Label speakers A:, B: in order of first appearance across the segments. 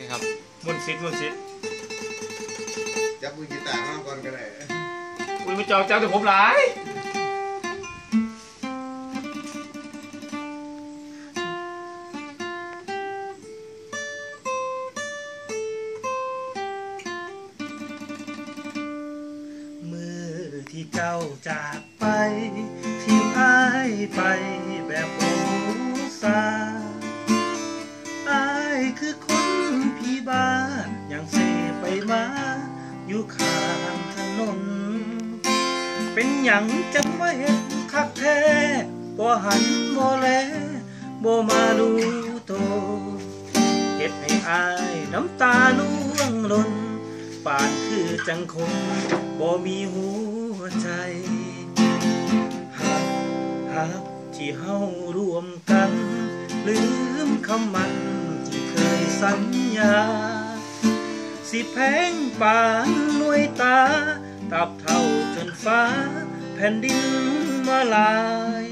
A: นี่ครับ
B: มุนซิดมุนซิด
C: จับมือกีตาร์มาก่อนก็ได้
B: อุ้ยไม่เจ้าเจ้าแต่ผมหลาย
D: มือที่เจ้าจากไป ที่อายไป อยู่ข้างถนน เป็นหยังจังว่าเห็นคักแท้บ่หันบ่แลบ่มาดูโตเฮ็ดให้อายน้ำตาล่วงหล่นป่านคือจังคงบ่มีหัวใจหักหักที่เฮารวมกัน ลืมคำมันที่เคยสัญญา สิแพงป่านหน่วยตา ตับเท่าจนฟ้า แผ่นดินมาลาย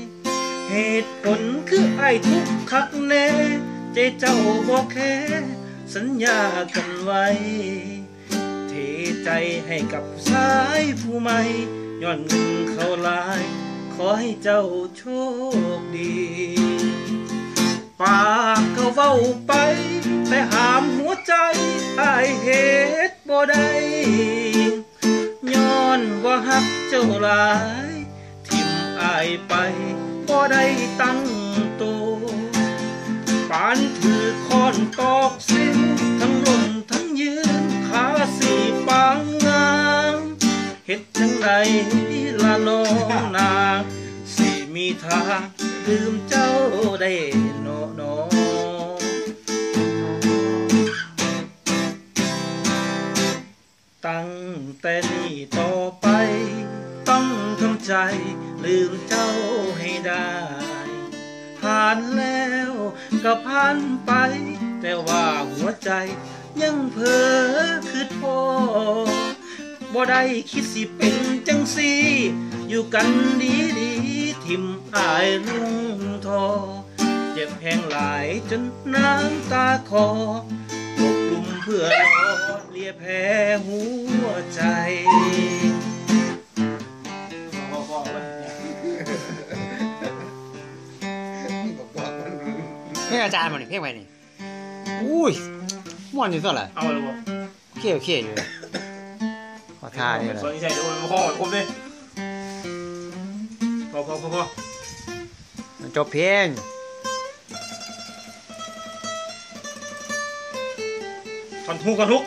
D: เหตุผลคือไอ้ทุกข์คักแน่ ใจเจ้าบอกแค่สัญญากันไว้ เทใจให้กับสายผู้ใหม่ย้อนเงินเขาลาย ขอให้เจ้าโชคดีปากก็เว้าไป แต่หามหัวใจอาย บ่ได้ย้อนว่าหักเจ้าหลาย ทิมอายไปบ่ได้ตั้งโตวปานถือคอนตอกสิ้นทั้งลมทั้งยืนขาสีปางงามเฮ็ดจังใดละน้องนาง สิมีทางลืมเจ้าได้ ต่อไป ต้องทำใจ ลืมเจ้าให้ได้ ผ่านแล้วก็ผ่านไป แต่ว่าหัวใจยังเพ้อคืดพอบ่ได้คิดสิเป็นจังสีอยู่กันดีดีๆทิมอายลุงทอ เจ็บแห้งหลายจนน้ำตาคอปกกลุ่มเพื่อรอเลียแพ้หัวใจ
A: เพลงอาจารย์มันนี่เพลงไปนี่อุ้ยม่วนอยู่ตัวไหร่
B: เอาเลยวะ
A: โอเคโอเคอยู่ขอท่านี่แหละ
B: สนใจดูมันพอผมเลยพอพอพอพอ
A: มันจบเพลง
B: ทอนทุกกันทุก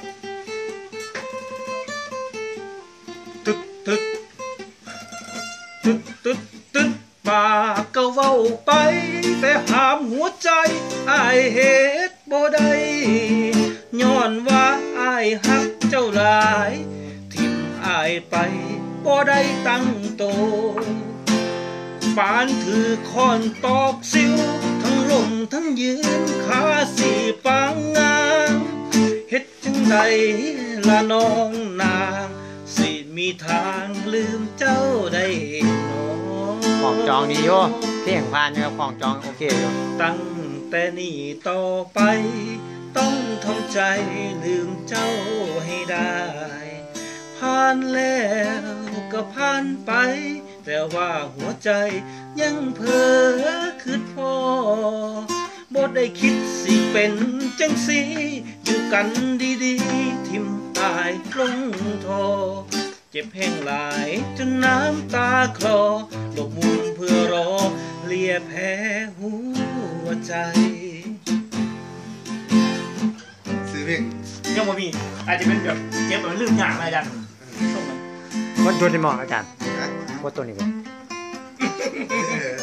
B: ตึ๊ดตึ๊ดตึ๊ดตึ๊ดตึ๊ด
D: ปากก็เว้าไป แต่หามหัวใจอายเหตุบ่ได้ย้อนว่าอายหักเจ้าหลาย ทิมอายไปบ่ได้ตั้งโตปานถือคอนตอกสิว ทั้งลมทั้งยืนขาสีปางงามเฮ็ดจังใดละน้องนาง สิมีทางลืมเจ้าได้
A: ของจองดีอยู่เพลงผ่านอยู่ครับของจองโอเคอยู่
D: ตั้งแต่นี้ต่อไป ต้องทำใจลืมเจ้าให้ได้ ผ่านแล้วก็ผ่านไป แต่ว่าหัวใจยังเพ้อคืดพอบ่ได้คิดสิเป็นจังสีอยู่กันดีๆ ทิมตายลงทอ เจ็บแห้งหลายจนน้ำตาคลอหลบมุมเพื่อรอเลียแพ้หัวใจ
C: ซื้อเพลง
B: ยังบ่มี อาจจะเป็นแบบเจ็บแบบลืมอย่างอะไรอาจารย์ส่งมัน
A: วัดตัวนี้มองอาจารย์
C: นะ
A: วัดตัวนี้บ่
C: เออ